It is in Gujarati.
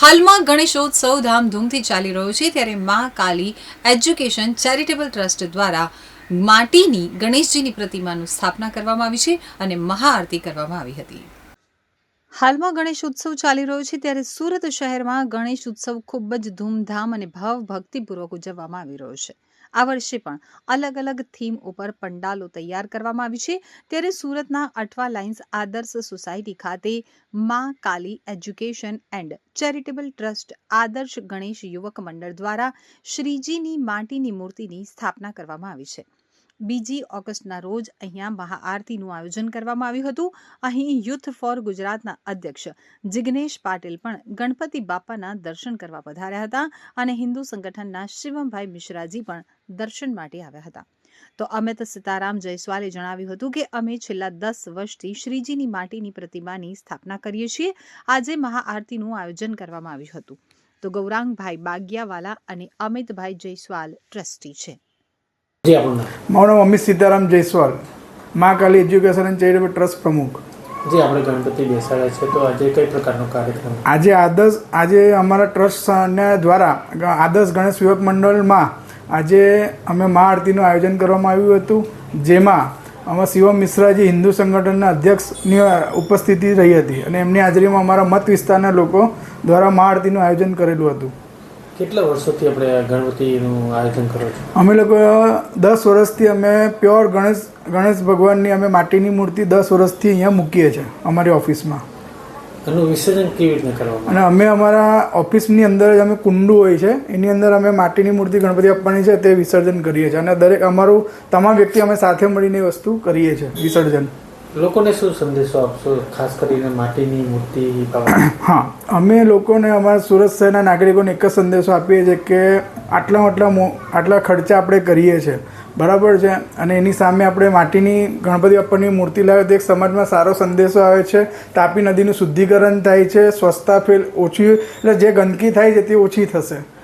હાલમાં ગણેશોત્સવ ધામધૂમથી ચાલી રહ્યો છે ત્યારે મા કાલી એજ્યુકેશન ચેરિટેબલ ટ્રસ્ટ દ્વારા માટીની ગણેશજીની પ્રતિમાનું સ્થાપના કરવામાં આવી છે અને મહાઆરતી કરવામાં આવી હતી. હાલમાં ગણેશ ઉત્સવ ચાલી રહ્યો છે ત્યારે સુરત શહેરમાં ગણેશ ઉત્સવ ખૂબ જ ધૂમધામ અને ભાવ ભક્તિપૂર્વક ઉજવવામાં આવી રહ્યો છે. આ વર્ષે પણ અલગ અલગ થીમ ઉપર પંડાલો તૈયાર કરવામાં આવી છે. ત્યારે સુરતના અઠવા લાઇન્સ આદર્શ સોસાયટી ખાતે Maa Kali education and charitable trust Adarsh Ganesh Yuvak મંડળ દ્વારા શ્રીજીની માટીની મૂર્તિની સ્થાપના કરવામાં આવી છે. બીજી ઓગસ્ટના રોજ અહીંયા મહાઆરતીનું આયોજન કરવામાં આવ્યું હતું. અહીં યુથ ફોર ગુજરાતના અધ્યક્ષ જિગ્નેશ પાટીલ પણ ગણપતિ બાપાના દર્શન કરવા પધાર્યા હતા અને હિન્દુ સંગઠનના શિવમભાઈ મિશ્રાજી પણ દર્શન માટે આવ્યા હતા. તો અમિત સીતારામ જયસ્વાલે જણાવ્યું હતું કે અમે છેલ્લા દસ વર્ષથી શ્રીજીની માટીની પ્રતિમાની સ્થાપના કરીએ છીએ. આજે મહાઆરતીનું આયોજન કરવામાં આવ્યું હતું. તો ગૌરાંગભાઈ બાગિયાવાલા અને અમિતભાઈ જયસ્વાલ ટ્રસ્ટી છે. મારું નામ Amit Sitaram Jaiswal. Maa Kali education and charitable trust પ્રમુખ. જે આપણે ગણપતિ બેસાડ્યા છે તો આજે કઈ પ્રકારનો કાર્યક્રમ? આજે આદર્શ આજે અમારા ટ્રસ્ટ દ્વારા આદર્શ ગણેશ યુવક મંડળમાં આજે અમે મા આરતીનું આયોજન કરવામાં આવ્યું હતું જેમાં અમારા શિવમ મિશ્રાજી હિન્દુ સંગઠનના અધ્યક્ષની ઉપસ્થિતિ રહી હતી અને એમની હાજરીમાં અમારા મત વિસ્તારના લોકો દ્વારા મા આરતીનું આયોજન કરેલું હતું. કેટલા વર્ષોથી આપણે ગણપતિનું આયોજન કરો છો? અમે લોકો દસ વર્ષથી અમે પ્યોર ગણેશ ગણેશ ભગવાનની અમે માટીની મૂર્તિ દસ વર્ષથી અહીંયા મૂકીએ છીએ અમારી ઓફિસમાં. એનું વિસર્જન કેવી રીતે કરવામાં અને અમે અમારા ઓફિસની અંદર જ અમે કુંડું હોય છે એની અંદર અમે માટીની મૂર્તિ ગણપતિ આપવાની છે તે વિસર્જન કરીએ છીએ. અને દરેક અમારું તમામ વ્યક્તિ અમે સાથે મળીને એ વસ્તુ કરીએ છીએ વિસર્જન. લોકોને શું સંદેશો આપશો? ખાસ કરીને માટીની મૂર્તિ હા, અમે લોકોને અમારા સુરત શહેરના નાગરિકોને એક જ સંદેશો આપીએ છીએ કે આટલા આટલા આટલા ખર્ચા આપણે કરીએ છીએ. બરાબર છે? અને એની સામે આપણે માટીની ગણપતિ બાપ્પાની મૂર્તિ લાવે તો એક સમાજમાં સારો સંદેશો આવે છે. તાપી નદીનું શુદ્ધિકરણ થાય છે, સ્વચ્છતા ફેલ ઓછી, એટલે જે ગંદકી થાય છે તે ઓછી થશે.